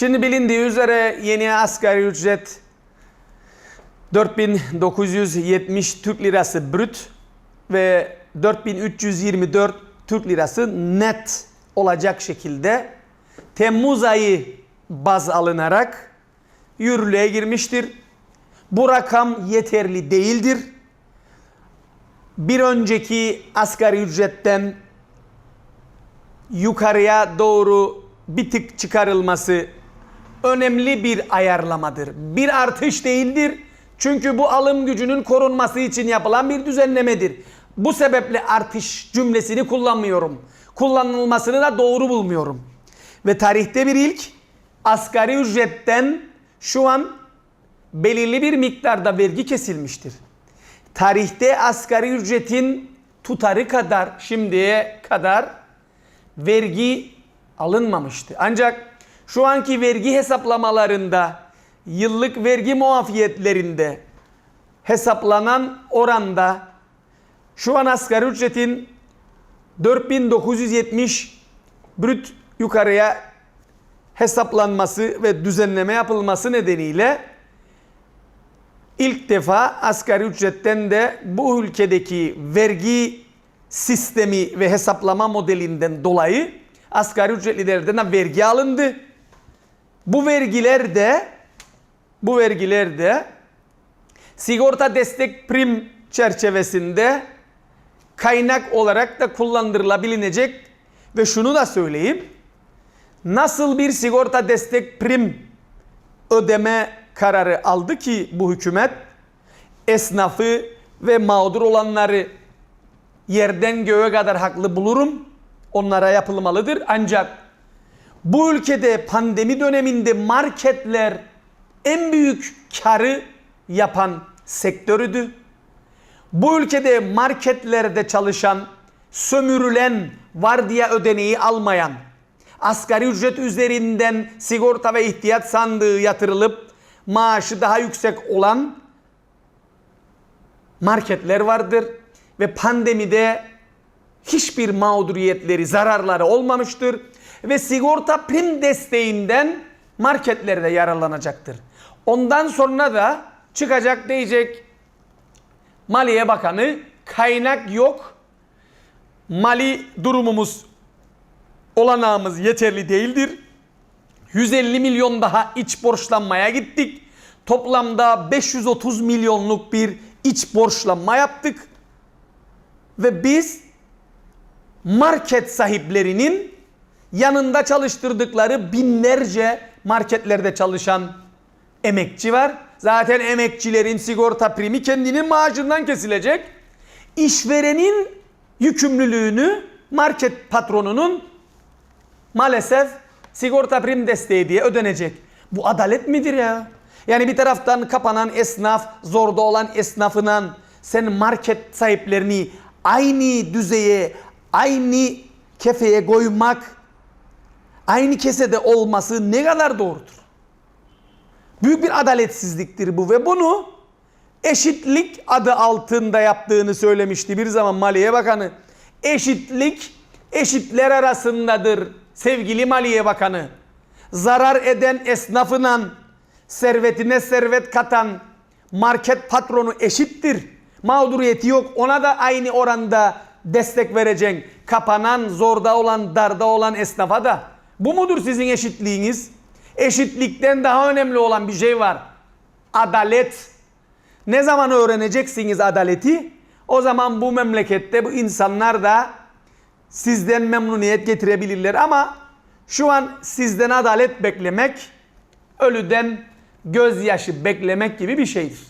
Şimdi bilindiği üzere yeni asgari ücret 4970 Türk Lirası brüt ve 4324 Türk Lirası net olacak şekilde Temmuz ayı baz alınarak yürürlüğe girmiştir. Bu rakam yeterli değildir. Bir önceki asgari ücretten yukarıya doğru bir tık çıkarılması önemli bir ayarlamadır. Bir artış değildir. Çünkü bu alım gücünün korunması için yapılan bir düzenlemedir. Bu sebeple artış cümlesini kullanmıyorum. Kullanılmasını da doğru bulmuyorum. Ve tarihte bir ilk asgari ücretten şu an belirli bir miktarda vergi kesilmiştir. Tarihte asgari ücretin tutarı kadar şimdiye kadar vergi alınmamıştı. Ancak şu anki vergi hesaplamalarında yıllık vergi muafiyetlerinde hesaplanan oranda şu an asgari ücretin 4970 brüt yukarıya hesaplanması ve düzenleme yapılması nedeniyle ilk defa asgari ücretten de bu ülkedeki vergi sistemi ve hesaplama modelinden dolayı asgari ücretlilerden de vergi alındı. Bu vergiler de bu vergiler de sigorta destek prim çerçevesinde kaynak olarak da kullandırılabilecek ve şunu da söyleyeyim. Nasıl bir sigorta destek prim ödeme kararı aldı ki bu hükümet esnafı ve mağdur olanları yerden göğe kadar haklı bulurum. Onlara yapılmalıdır. Ancak bu ülkede pandemi döneminde marketler en büyük karı yapan sektörüdü. Bu ülkede marketlerde çalışan, sömürülen, vardiya ödeneği almayan, asgari ücret üzerinden sigorta ve ihtiyat sandığı yatırılıp maaşı daha yüksek olan marketler vardır ve pandemide hiçbir mağduriyetleri, zararları olmamıştır ve sigorta prim desteğinden marketler de yararlanacaktır. Ondan sonra da çıkacak diyecek Maliye Bakanı kaynak yok. Mali durumumuz olanağımız yeterli değildir. 150 milyon daha iç borçlanmaya gittik. Toplamda 530 milyonluk bir iç borçlanma yaptık. Ve biz market sahiplerinin yanında çalıştırdıkları binlerce marketlerde çalışan emekçi var. Zaten emekçilerin sigorta primi kendinin maaşından kesilecek. İşverenin yükümlülüğünü market patronunun maalesef sigorta prim desteği diye ödenecek. Bu adalet midir ya? Yani bir taraftan kapanan esnaf, zorda olan esnafından sen market sahiplerini aynı düzeye, aynı kefeye koymak, aynı kesede olması ne kadar doğrudur? Büyük bir adaletsizliktir bu ve bunu eşitlik adı altında yaptığını söylemişti bir zaman Maliye Bakanı. Eşitlik eşitler arasındadır sevgili Maliye Bakanı. Zarar eden esnafına servetine servet katan market patronu eşittir. Mağduriyeti yok ona da aynı oranda destek vereceksin. Kapanan, zorda olan, darda olan esnafa da. Bu mudur sizin eşitliğiniz? Eşitlikten daha önemli olan bir şey var. Adalet. Ne zaman öğreneceksiniz adaleti? O zaman bu memlekette bu insanlar da sizden memnuniyet getirebilirler ama şu an sizden adalet beklemek ölüden gözyaşı beklemek gibi bir şeydir.